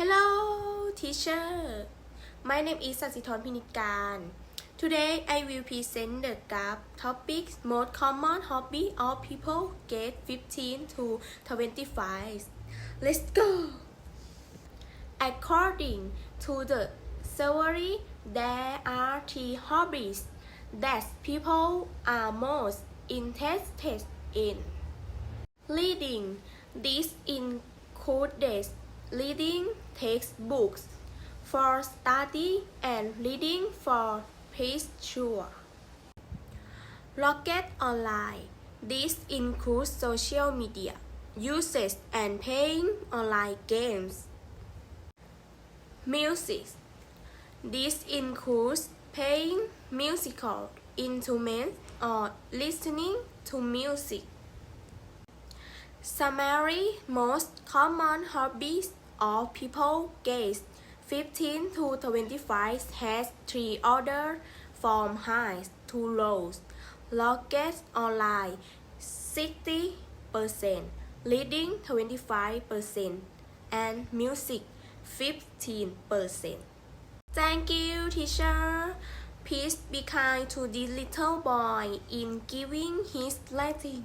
Hello, teacher. My name is Sasithon Pinikan. Today I will present the graph topics most common hobby of people get 15 to 25. Let's go. According to the survey, there are three hobbies that people are most interested in. Reading. This includes reading textbooks for study and reading for pleasure. Rocket Online. This includes social media uses and playing online games. Music. This includes playing musical instruments or listening to music. Summary Most common hobbies of people aged 15 to 25 has three orders from high to low. Rocket online 60%, reading 25%, and music 15%. Thank you, teacher. Please be kind to this little boy in giving his rating.